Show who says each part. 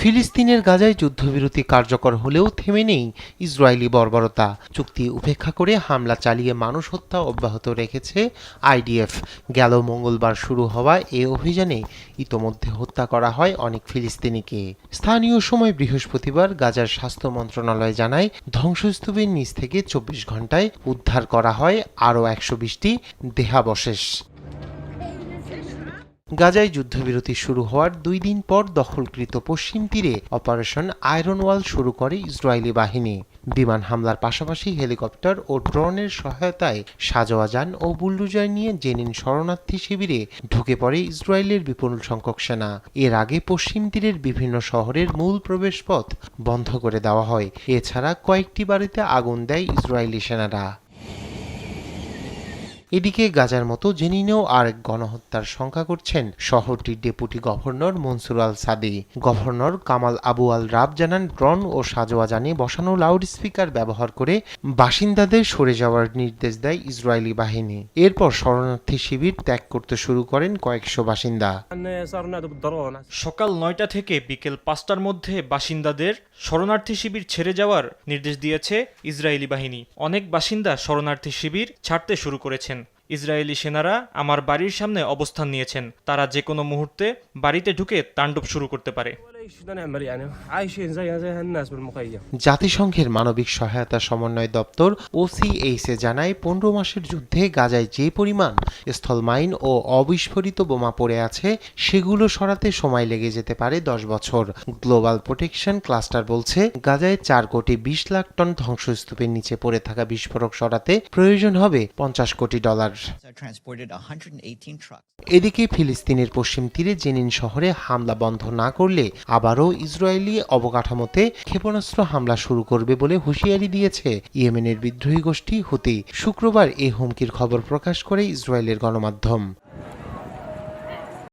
Speaker 1: ফিলিস্তিনের গাজায় যুদ্ধবিরতি কার্যকর হলেও থেমে নেই ইসরায়েলি বর্বরতা। চুক্তি উপেক্ষা করে হামলা চালিয়ে মানুষ হত্যা অব্যাহত রেখেছে আইডিএফ। গেল মঙ্গলবার শুরু হওয়া এ অভিযানে ইতোমধ্যে হত্যা করা হয় অনেক ফিলিস্তিনিকে। স্থানীয় সময় বৃহস্পতিবার গাজার স্বাস্থ্য মন্ত্রণালয় জানায়, ধ্বংসস্তূপের নিচ থেকে চব্বিশ ঘন্টায় উদ্ধার করা হয় আরও একশো বিশটি দেহাবশেষ। গাজায় যুদ্ধবিরতি শুরু হওয়ার দুই দিন পর দখলকৃত পশ্চিম তীরে অপারেশন আয়রন ওয়াল শুরু করে ইসরায়েলি বাহিনী। বিমান হামলার পাশাপাশি হেলিকপ্টার ও ড্রোনের সহায়তায় সাজোয়া যান ও বুলডোজার নিয়ে জেনিন শরণার্থী শিবিরে ঢুকে পড়ে ইসরায়েলের বিপুল সংখ্যক সেনা। এর আগে পশ্চিম তীরের বিভিন্ন শহরের মূল প্রবেশপথ বন্ধ করে দেওয়া হয়। এছাড়া কয়েকটি বাড়িতে আগুন দেয় ইসরায়েলি সেনারা। এদিকে গাজার মতো জেনিনেও আরেক গণহত্যার সংখ্যা করছেন শহরটির deputy governor Mansour al Saadi. Governor Kamal Abu al Rab জানান, ড্রন ও সাজোয়া জানিয়ে বসানো লাউড স্পিকার ব্যবহার করে বাসিন্দাদের সরে যাওয়ার নির্দেশ দেয় ইসরায়েলি বাহিনী। এরপর শরণার্থী শিবির ত্যাগ করতে শুরু করেন কয়েকশো বাসিন্দা।
Speaker 2: সকাল নয়টা থেকে বিকেল পাঁচটার মধ্যে বাসিন্দাদের শরণার্থী শিবির ছেড়ে যাওয়ার নির্দেশ দিয়েছে ইসরায়েলি বাহিনী। অনেক বাসিন্দা শরণার্থী শিবির ছাড়তে শুরু করেছেন। ইসরায়েলি সেনারা আমার বাড়ির সামনে অবস্থান নিয়েছেন। তারা যে কোনো মুহূর্তে বাড়িতে ঢুকে তাণ্ডব শুরু করতে পারে।
Speaker 1: জাতিসংঘের মানবিক সহায়তা সমন্বয় দপ্তর ওসিএইসে জানায়, পনেরো মাসের যুদ্ধে গাজায় যে পরিমাণ স্থলমাইন ও অবিস্ফোরিত বোমা পড়ে আছে, সেগুলো সরাতে সময় লেগে যেতে পারে দশ বছর গ্লোবাল প্রোটেকশন ক্লাস্টার বলছে, গাজায় চার কোটি বিশ লাখ টন ধ্বংসস্তূপের নিচে পড়ে থাকা বিস্ফোরক সরাতে প্রয়োজন হবে পঞ্চাশ কোটি ডলার
Speaker 3: I transported 118 trucks.
Speaker 1: এদিকে ফিলিস্তিনের পশ্চিম তীরে জেনিন শহরে হামলা বন্ধ না করলে আবারও ইসরায়েলি অবকাঠামোতে ক্ষেপণাস্ত্র হামলা শুরু করবে বলে হুঁশিয়ারি দিয়েছে ইয়েমেনের বিদ্রোহী গোষ্ঠী হুতি শুক্রবার এ হুমকির খবর প্রকাশ করে ইসরায়েলের গণমাধ্যম।